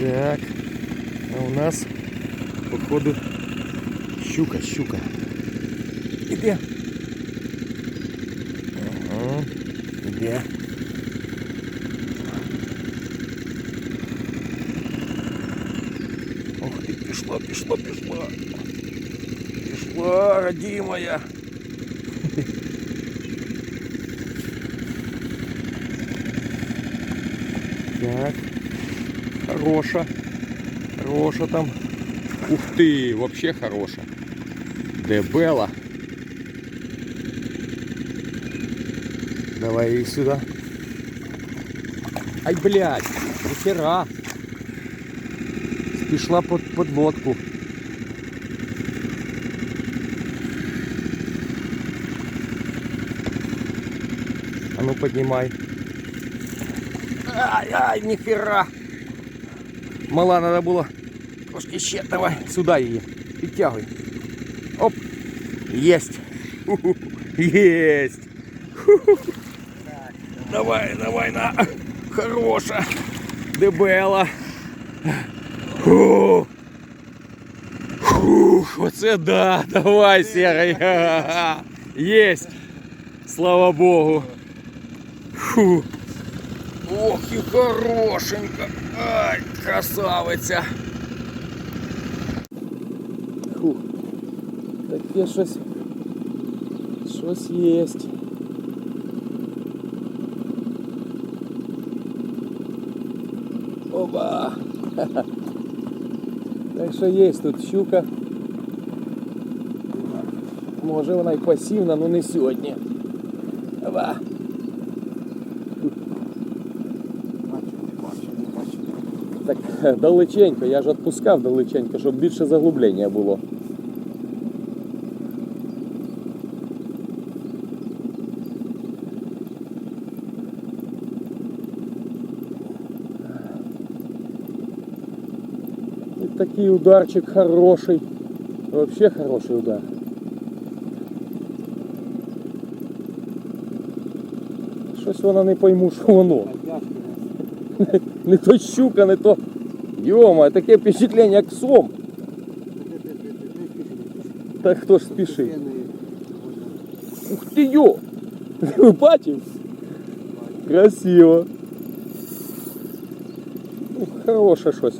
Так. А у нас, походу, щука, щука. Іде. Ага. Іде. Ох ти, пішла, пішла, пішла. Пішла, родимая. Так. Хороша. Хороша там. Ух ты, вообще хороша. Дебела. Давай її сюди. Ай, блядь, ніхера. Пішла под подводку. А ну поднимай. Ай, ай, ніхера. Мала надо було трошки ще. Давай, сюди її. Підтягуй. Оп. Єсть. Ху-ху. Єсть. Ху-ху. Давай, давай, на. Хороша. Дебела. Фух. Фух, оце да. Давай, серый. Ха-ха-ха. Єсть. Слава Богу. Фу. Ох і хорошенька. Ай, красавиця. Фу. Таке щось. Щось єсть. Оба. Ха-ха. Так що є тут щука. Може вона й пасівна, але не сьогодні. Оба. Так далеченько, я ж відпускав далеченько, щоб більше заглублення було. І такий ударчик хороший. Вообще хороший удар. Щось вона не пойму, що воно. Не то щука, не то. Йома, таке впечатлення, як сом. Та хто ж спішить? Ух ти йо! Ви бачив? Красиво. Ух, хороше щось.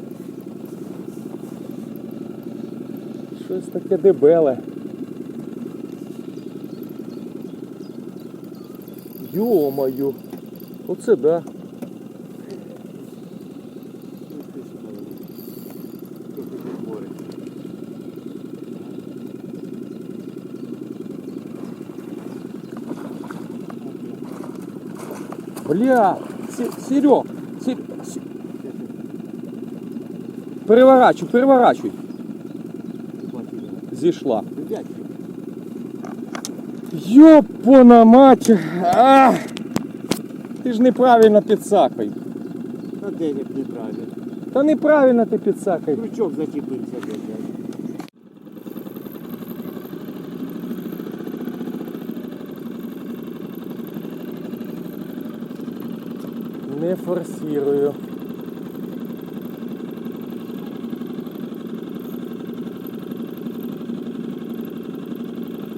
Щось таке дебеле. Йо-моє. Оце да. Бля, Серег, переворачуй, переворачуй. Зійшла. Йопана мать! А! Ти ж неправильно підсакай. Та денег неправильно. Та неправильно ти підсакай. Крючок зачепився. блядь. Не форсирую.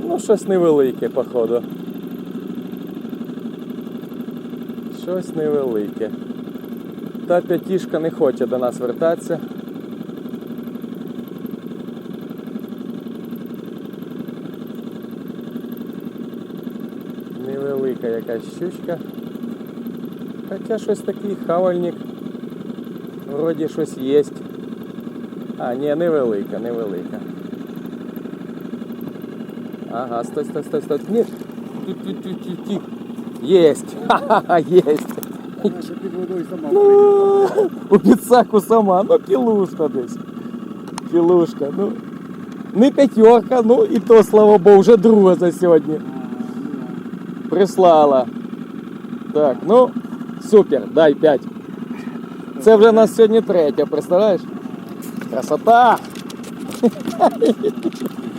Ну, щось невелике, походу. Щось невелике. Та п'ятішка не хоче до нас вертатися. Невелика якась щучка. Хоча щось такий хавальник. Вроді щось є. А, ні, невелика, невелика. Ага, стой, стой, стой, стой. Ні. Ті-ті-ті-ті-ті. Єсть. Ха-ха-ха, єсть. Вона ще під водою сама. Ну, у підсаку сама, ну пілушка десь. Пілушка, ну. Не п'ятерка, ну і то, слава Богу, вже друга за сьогодні. Прислала. Так, ну, супер, дай 5. Це вже у нас сьогодні третя, представляєш? Красота!